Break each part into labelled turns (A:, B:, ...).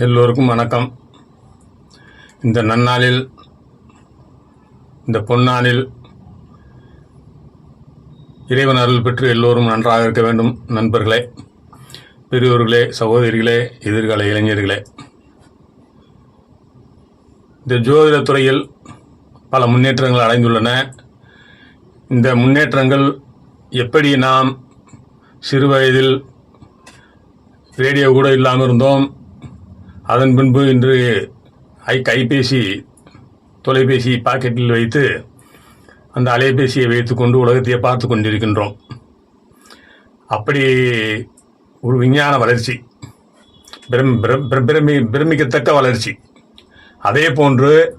A: எல்லோருக்கும் வணக்கம். இந்த நன்னாளில் இந்த பொன்னாளில் இறைவன் அருள் பெற்று எல்லோரும் நன்றாக இருக்க வேண்டும் நண்பர்களே பெரியோர்களே சகோதரிகளே எதிர்கால இளைஞர்களே. இந்த ஜோதிடத் துறையில் பல முன்னேற்றங்கள் அடைந்துள்ளன. இந்த முன்னேற்றங்கள் எப்படி நாம் சிறு வயதில் ரேடியோ கூட இல்லாமல் இருந்தோம் அதன் பின்பு இன்று ஐ கைபேசி தொலைபேசி பாக்கெட்டில் வைத்து அந்த அலைபேசியை வைத்துக்கொண்டு உலகத்தையே பார்த்து கொண்டிருக்கின்றோம். அப்படி ஒரு விஞ்ஞான வளர்ச்சி பிரம் பிரம் பிரம்- பிரமி பிரமிக்கத்தக்க வளர்ச்சி. அதே போன்று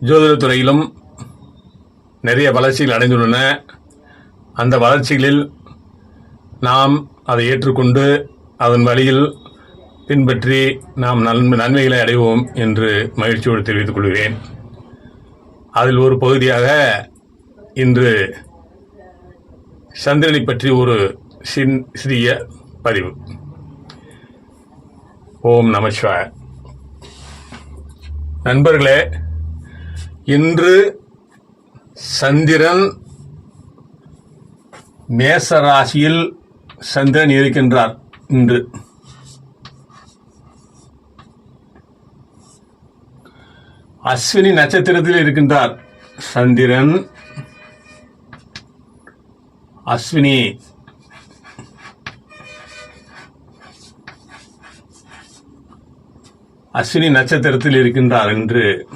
A: ஜோதிடத்துறையிலும் நிறைய வளர்ச்சிகள் அடைந்துள்ளன. அந்த வளர்ச்சிகளில் நாம் அதை ஏற்றுக்கொண்டு அதன் வழியில் பின்பற்றி நாம் நன்மை நன்மைகளை அடைவோம் என்று மகிழ்ச்சியோடு தெரிவித்துக் கொள்கிறேன். அதில் ஒரு பகுதியாக இன்று சந்திரனை பற்றி ஒரு சின் சிறிய பதிவு. ஓம் நமச்சிவாய நண்பர்களே இன்று சந்திரன் மேச ராசியில் சந்திரன் இருக்கின்றார் இன்று. அஸ்வினி நட்சத்திரத்தில் இருக்கின்றார். சந்திரன். அஸ்வினி. அஸ்வினி நட்சத்திரத்தில் இருக்கின்றார் என்று.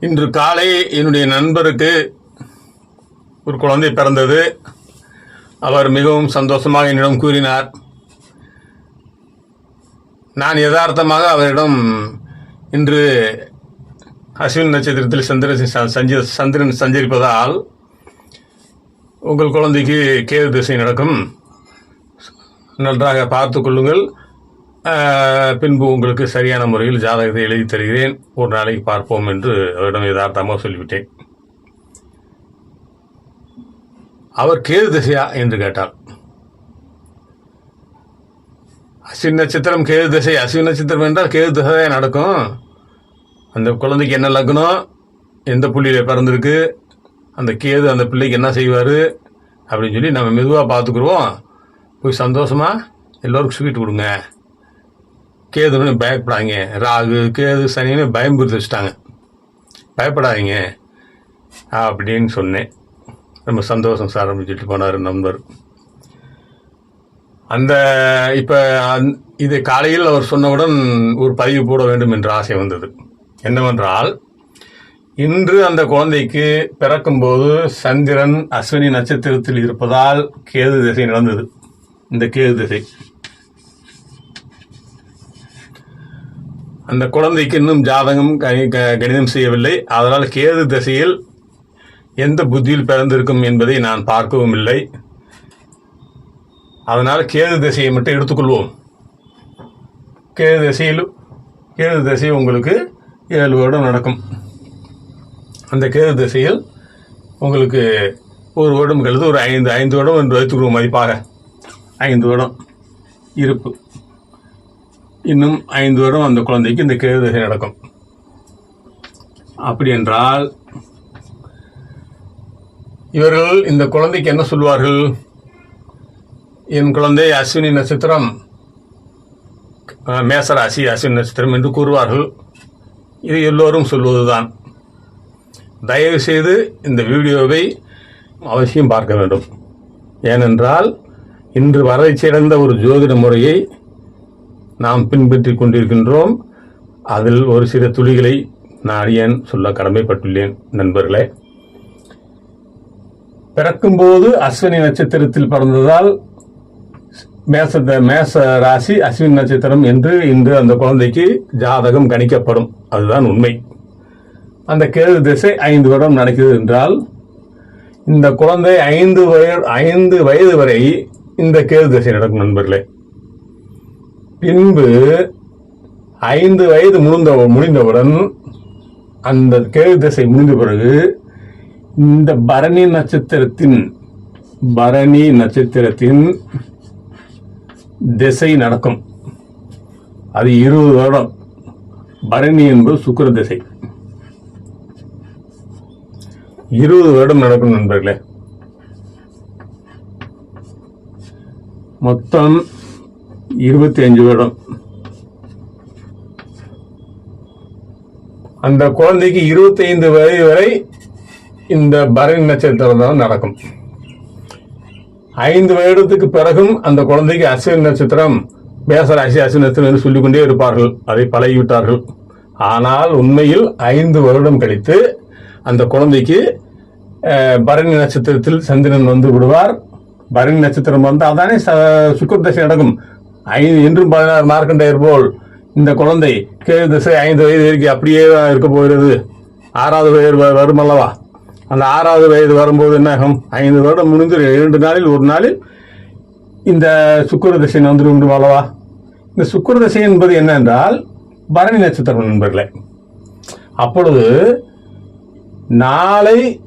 A: இன்று காலை என்னுடைய நண்பருக்கு ஒரு குழந்தை பிறந்தது. அவர் மிகவும் சந்தோஷமாக என்னிடம் கூறினார். நான் யதார்த்தமாக அவரிடம் இன்று அஸ்வின் நட்சத்திரத்தில் சந்திரன் ச- சஞ்ச சந்திரன் சஞ்சரிப்பதால் உங்கள் குழந்தைக்கு கேது திசை நடக்கும். நன்றாக பார்த்து கொள்ளுங்கள். பின்பு உங்களுக்கு சரியான முறையில் ஜாதகத்தை எழுதி தருகிறேன். ஒரு நாளைக்கு பார்ப்போம் என்று அவரிடம் யதார்த்தமாக சொல்லிவிட்டேன். அவர் கேது திசையா என்று கேட்டார் அஸ்வின் நட்சத்திரம் கேது திசை அஸ்வின் நட்சத்திரம் என்றால் கேது திசை நடக்கும். அந்த குழந்தைக்கு என்ன லக்னம்? எந்த புள்ளியில் பிறந்திருக்கு? அந்த கேது அந்த பிள்ளைக்கு என்ன செய்வார்? அப்படின்னு சொல்லி நம்ம மெதுவாக பார்த்துக்குருவோம். போய் சந்தோஷமாக எல்லோருக்கும் ஸ்வீட் கொடுங்க. கேதுன்னு பயப்படாதீங்க. ராகு கேது சனின்னு பயம்புறுத்தி வச்சுட்டாங்க. பயப்படாதீங்க. அப்படின்னு சொன்னேன். ரொம்ப சந்தோஷம் சார் அப்படின்னு சொல்லிட்டு போனார் நண்பர். அந்த இப்போ இது காலையில் அவர் சொன்னவுடன் ஒரு பதிவு போட வேண்டும் என்ற ஆசை வந்தது. என்னவென்றால் இன்று அந்த குழந்தைக்கு பிறக்கும்போது சந்திரன் அஸ்வினி நட்சத்திரத்தில் இருப்பதால் கேது திசை நடந்தது. இந்த கேது திசை. அந்த குழந்தைக்கு இன்னும் ஜாதகம் க- கணிதம் செய்யவில்லை. அதனால் கேது திசையில் எந்த புத்தியில் பிறந்திருக்கும் என்பதை நான் பார்க்கவும் இல்லை. அதனால் கேது திசையை மட்டும் எடுத்துக்கொள்வோம். கேது திசையில் கேது திசை உங்களுக்கு ஏழு வருடம் நடக்கும். அந்த கேது திசையில் உங்களுக்கு ஒரு வருடம் கழித்து ஒரு ஐந்து ஐந்து வருடம் என்று வைத்துக்கொள்வோம் மதிப்பாக. ஐந்து வருடம் இருப்பு. இன்னும் ஐந்து வருடம் அந்த குழந்தைக்கு இந்த கேது திசை நடக்கும். அப்படி என்றால் இவர்கள் இந்த குழந்தைக்கு என்ன சொல்வார்கள்? என் குழந்தை அஸ்வினி நட்சத்திரம் மேசராசி அஸ்வினி நட்சத்திரம் என்று கூறுவார்கள். இது எல்லோரும் சொல்வதுதான். தயவு செய்து இந்த வீடியோவை அவசியம் பார்க்க வேண்டும். ஏனென்றால் இன்று வரை சிறந்த ஒரு ஜோதிட முறையை நாம் பின்பற்றி கொண்டிருக்கின்றோம். அதில் ஒரு சில துளிகளை நான் ஏன் சொல்ல கடமைப்பட்டுள்ளேன் நண்பர்களே. பிறக்கும்போது அஸ்வினி நட்சத்திரத்தில் பிறந்ததால் மேச மேச ராசி அஸ்வின் நட்சத்திரம் என்று இன்று அந்த குழந்தைக்கு ஜாதகம் கணிக்கப்படும். அதுதான் உண்மை. அந்த கேது திசை ஐந்து வருடம் நடக்குது என்றால் இந்த குழந்தை ஐந்து வயது ஐந்து வயது வரை இந்த கேது திசை நடக்கும் நண்பர்களே. பின்பு ஐந்து வயது முடிந்த முடிந்தவுடன் அந்த கேது திசை முடிந்த பிறகு இந்த பரணி நட்சத்திரத்தின் பரணி நட்சத்திரத்தின் திசை நடக்கும். அது இருபது வருடம். பரணி என்பது சுக்கிர திசை. இருபது வருடம் நடக்கும் நண்பர்களே. மொத்தம் இருபத்தி அஞ்சு வருடம். அந்த குழந்தைக்கு இருபத்தி ஐந்து வயது வரை இந்த பரணி நட்சத்திரம் தான் நடக்கும். ஐந்து வருடத்துக்கு பிறகும் அந்த குழந்தைக்கு அஸ்வினி நட்சத்திரம் மேசராசி அஸ்வினி நட்சத்திரம் என்று சொல்லிக்கொண்டே இருப்பார்கள். அதை பழகிவிட்டார்கள். ஆனால் உண்மையில் ஐந்து வருடம் கழித்து அந்த குழந்தைக்கு பரணி நட்சத்திரத்தில் சந்திரன் வந்து விடுவார். பரணி நட்சத்திரம் வந்தால் தானே ச- தசை நடக்கும். ஐந்து இன்றும் பதினாறு மார்க்கண்டையர் போல் இந்த குழந்தை கேது திசை ஐந்து வயது வரைக்கும் அப்படியே இருக்க போகிறது. ஆறாவது வயது வ- வரும் அல்லவா அந்த ஆறாவது வயது வரும்போது என்னாகும் ஐந்து வருடம் முடிந்து இரண்டு நாளில் ஒரு நாளில் இந்த சுக்கர தசை வந்து உண்டு அல்லவா இந்த சுக்கர தசை என்பது என்னென்றால் பரணி நட்சத்திரம் நண்பர்களே. அப்பொழுது நாளை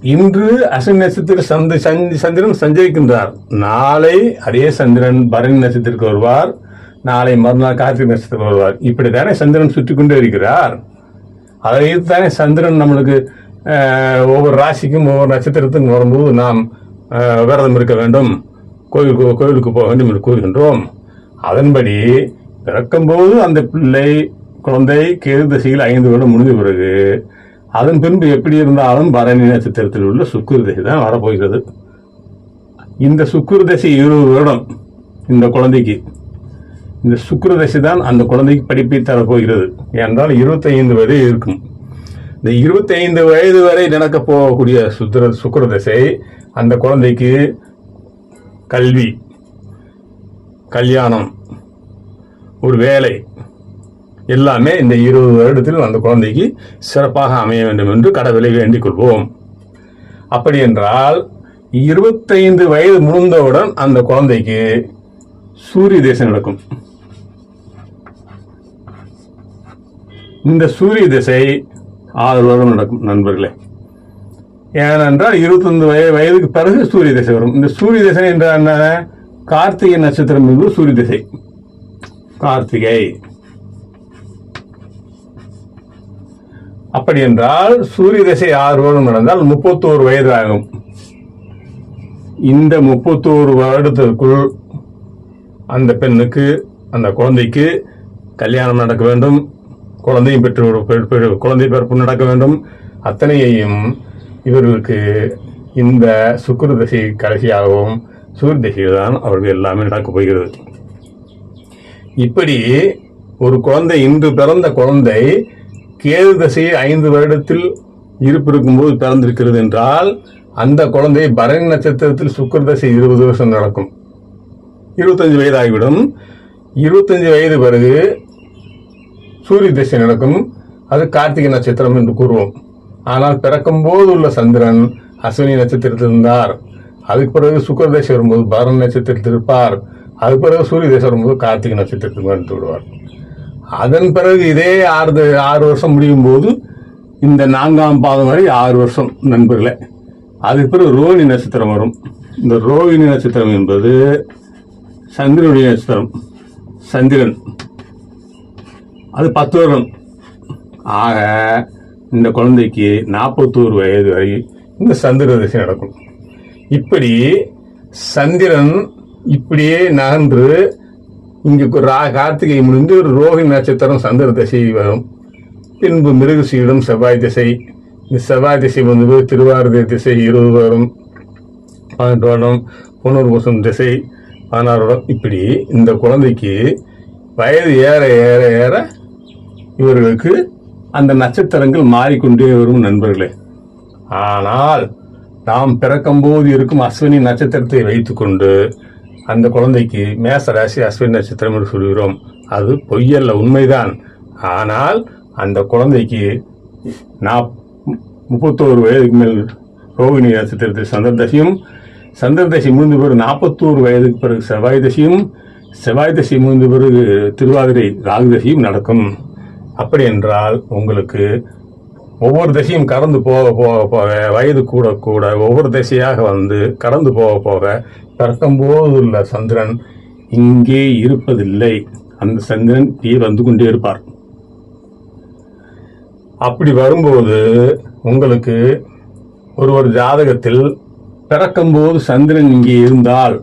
A: இன்று அஸ்வினி நட்சத்திர சந்தி சந்தி- சந்திரன் சஞ்சரிக்கின்றார். நாளை அதே சந்திரன் பரணி நட்சத்திரத்துக்கு வருவார். நாளை மறுநாள் கார்த்திகை நட்சத்திரம் வருவார். இப்படித்தானே சந்திரன் சுற்றி கொண்டே இருக்கிறார். அதை தானே சந்திரன் நம்மளுக்கு ஒவ்வொரு ராசிக்கும் ஒவ்வொரு நட்சத்திரத்துக்கும் வரும்போது நாம் விரதம் இருக்க வேண்டும். கோயிலுக்கு கோயிலுக்கு போக வேண்டும் என்று கூறுகின்றோம். அதன்படி பிறக்கும்போது அந்த பிள்ளை குழந்தை கேது திசையில் ஐந்து வருடம் முடிந்த பிறகு அதன் பின்பு எப்படி இருந்தாலும் பரணி நட்சத்திரத்தில் உள்ள சுக்குரு திசை தான் வரப்போகிறது. இந்த சுக்குரு தசை இருபது வருடம் இந்த குழந்தைக்கு. இந்த சுக்குரு தசை தான் அந்த குழந்தைக்கு படிப்பை தரப்போகிறது. என்றால் 25 வரை இருக்கும். இந்த 25 வயது வரை நடக்க போகக்கூடிய சுத்திர சுக்கர தசை அந்த குழந்தைக்கு கல்வி கல்யாணம் ஒரு வேலை எல்லாமே இந்த இருபது வருடத்தில் அந்த குழந்தைக்கு சிறப்பாக அமைய வேண்டும் என்று கடவுளை வேண்டிக் கொள்வோம். அப்படி என்றால் இருபத்தைந்து வயது முடிந்தவுடன் அந்த குழந்தைக்கு சூரிய தேசம் நடக்கும். இந்த சூரிய திசை ஆறு வருடம் நடக்கும் நண்பர்களே. ஏனென்றால் இருபத்தொன்று வய வயதுக்கு பிறகு சூரிய திசை வரும். இந்த சூரிய திசை என்ற என்ன? கார்த்திகை நட்சத்திரம் என்பது சூரிய திசை. கார்த்திகை. அப்படி என்றால் சூரிய திசை ஆறு வருடம் நடந்தால் முப்பத்தோரு வயது ஆகும் இந்த முப்பத்தோரு வருடத்திற்குள் அந்த பெண்ணுக்கு அந்த குழந்தைக்கு கல்யாணம் நடக்க வேண்டும். குழந்தையும் பெற்று குழந்தை பிறப்பு நடக்க வேண்டும். அத்தனையையும் இவர்களுக்கு இந்த சுக்கிர திசை கடைசியாகவும் சூரிய திசையில் தான் அவர்கள் எல்லாமே நடக்கப் போகிறது. இப்படி ஒரு குழந்தை இன்று பிறந்த குழந்தை கேது திசை ஐந்து வருடத்தில் இருப்பிருக்கும் இருக்கும்போது பிறந்திருக்கிறது என்றால் அந்த குழந்தை பரணி நட்சத்திரத்தில் சுக்கர தசை இருபது வருஷம் நடக்கும். இருபத்தஞ்சு வயது ஆகிவிடும் இருபத்தஞ்சு வயது பிறகு சூரிய திசை நடக்கும் அது கார்த்திகை நட்சத்திரம் என்று கூறுவோம். ஆனால் பிறக்கும்போது உள்ள சந்திரன் அஸ்வினி நட்சத்திரத்தில் இருந்தார். அதுக்கு பிறகு சுக்கர தசை வரும்போது பரண நட்சத்திரத்தில் இருப்பார். அதுக்கு பிறகு சூரிய தசை வரும்போது கார்த்திகை நட்சத்திரத்துக்கு வந்து விடுவார். அதன் பிறகு இதே ஆறு ஆறு வருஷம் முடியும் போது இந்த நான்காம் பாதம் வரை ஆறு வருஷம் நண்பர்களே. அதுக்கு பிறகு ரோஹிணி நட்சத்திரம் வரும். இந்த ரோஹிணி நட்சத்திரம் என்பது சந்திரனுடைய நட்சத்திரம். சந்திரன். அது பத்து வருடம். ஆக இந்த குழந்தைக்கு நாற்பத்தோரு வயது வரை இந்த சந்திர திசை நடக்கும். இப்படி சந்திரன் இப்படியே நகன்று இங்கு ரா கார்த்திகை முடிந்து ஒரு ரோஹிணி நட்சத்திரம் சந்திர திசை வரும். பின்பு மிருகசீடம் செவ்வாய் திசை. இந்த செவ்வாய் திசை வந்து திருவாரூர் திசை இருபது வரும். பதினெட்டு வருடம் புனர்பூசம் திசை. பதினாறு வருடம் இப்படி இந்த குழந்தைக்கு வயது ஏற ஏற ஏற இவர்களுக்கு அந்த நட்சத்திரங்கள் மாறிக்கொண்டே வரும் நண்பர்களே. ஆனால் நாம் பிறக்கும்போது இருக்கும் அஸ்வினி நட்சத்திரத்தை வைத்துக்கொண்டு அந்த குழந்தைக்கு மேச ராசி அஸ்வினி நட்சத்திரம் என்று சொல்கிறோம். அது பொய்யல்ல உண்மைதான். ஆனால் அந்த குழந்தைக்கு நாப் முப்பத்தோரு வயதுக்கு மேல் ரோகிணி நட்சத்திரத்தில் சந்திரதசியும் சந்திரதசி முடிந்த பிறகு நாற்பத்தோரு வயதுக்கு பிறகு செவ்வாய் தசையும் செவ்வாய் தசை முடிந்த பிறகு திருவாதிரை ராகுதசியும் நடக்கும். அப்படி என்றால் உங்களுக்கு ஒவ்வொரு திசையும் கடந்து போக போக போக வயது கூட கூட ஒவ்வொரு திசையாக வந்து கடந்து போக போக பிறக்கும்போது உள்ள சந்திரன் இங்கே இருப்பதில்லை. அந்த சந்திரன் இப்படியே வந்து கொண்டே இருப்பார். அப்படி வரும்போது உங்களுக்கு ஒரு ஒரு ஜாதகத்தில் பிறக்கும்போது சந்திரன் இங்கே இருந்தால்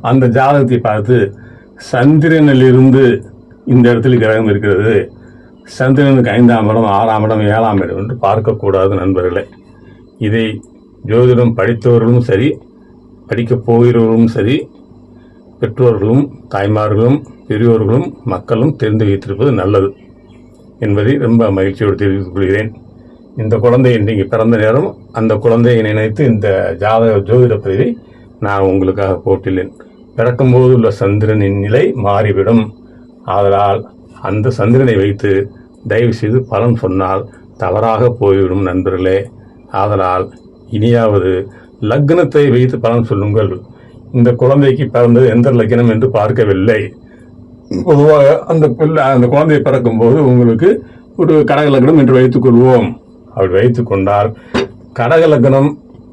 A: அந்த ஜாதகத்தை பார்த்து சந்திரனிலிருந்து இந்த இடத்துல கிரகம் இருக்கிறது. சந்திரனுக்கு ஐந்தாம் இடம் ஆறாம் இடம் ஏழாம் இடம் என்று பார்க்கக்கூடாது நண்பர்களே. இதை ஜோதிடம் படித்தவர்களும் சரி படிக்கப் போகிறவர்களும் சரி பெற்றோர்களும் தாய்மார்களும் பெரியோர்களும் மக்களும் தெரிந்து வைத்திருப்பது நல்லது என்பதை ரொம்ப மகிழ்ச்சியோடு தெரிவித்துக் கொள்கிறேன். இந்த குழந்தை இன்றைக்கு பிறந்த நேரம் அந்த குழந்தையை நினைத்து இந்த ஜாதக ஜோதிட பதிவை நான் உங்களுக்காக போட்டுள்ளேன். பிறக்கும்போது உள்ள சந்திரனின் நிலை மாறிவிடும். ஆதலால் அந்த சந்திரனை வைத்து தயவுசெய்து பலன் சொன்னால் தவறாக போய்விடும் நண்பர்களே. ஆதலால் இனியாவது லக்னத்தை வைத்து பலன் சொல்லுங்கள். இந்த குழந்தைக்கு பிறந்தது எந்த லக்னம் என்று பார்க்கவில்லை. பொதுவாக அந்த பிள்ளை அந்த குழந்தை பிறக்கும்போது உங்களுக்கு ஒரு கடக லக்னம் என்று வைத்துக்கொள்வோம் அப்படி வைத்துக் கொண்டால் கடக லக்னம்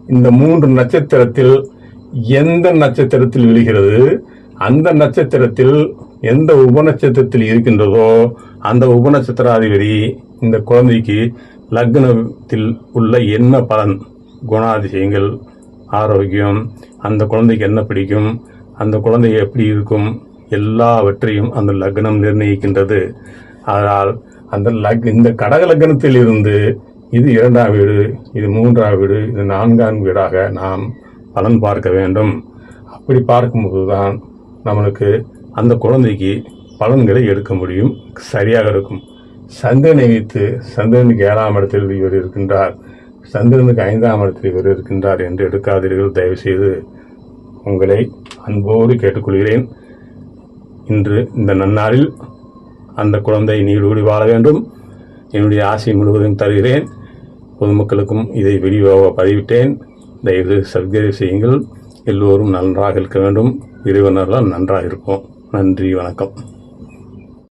A: இந்த மூன்று நட்சத்திரத்தில் எந்த நட்சத்திரத்தில் விழுகிறது? அந்த நட்சத்திரத்தில் எந்த உபநட்சத்திரத்தில் இருக்கின்றதோ அந்த உபநட்சத்திராதிபதி இந்த குழந்தைக்கு லக்னத்தில் உள்ள என்ன பலன்? குணாதிசயங்கள் ஆரோக்கியம் அந்த குழந்தைக்கு என்ன பிடிக்கும்? அந்த குழந்தை எப்படி இருக்கும்? எல்லாவற்றையும் அந்த லக்னம் நிர்ணயிக்கின்றது. அதனால் அந்த லக் இந்த கடக லக்னத்தில் இருந்து இது இரண்டாம் வீடு இது மூன்றாம் வீடு இது நான்காம் வீடாக நாம் பலன் பார்க்க வேண்டும். அப்படி பார்க்கும்போது தான் நம்மளுக்கு அந்த குழந்தைக்கு பலன்களை எடுக்க முடியும். சரியாக இருக்கும். சந்திரனை வைத்து சந்திரனுக்கு ஏழாம் இடத்தில் இவர் இருக்கின்றார். சந்திரனுக்கு ஐந்தாம் இடத்தில் இவர் இருக்கின்றார் என்று எடுக்காதீர்கள். தயவுசெய்து உங்களை அன்போடு கேட்டுக்கொள்கிறேன். இன்று இந்த நன்னாளில் அந்த குழந்தை நீடூடி வாழ வேண்டும். என்னுடைய ஆசை முழுவதும் தருகிறேன். பொதுமக்களுக்கும் இதை விரிவாக பதிவிட்டேன். தயவு சர்க்கரை செய்யுங்கள். எல்லோரும் நன்றாக இருக்க வேண்டும். இறைவனர்களால் நன்றாக இருப்போம். நன்றி வணக்கம்.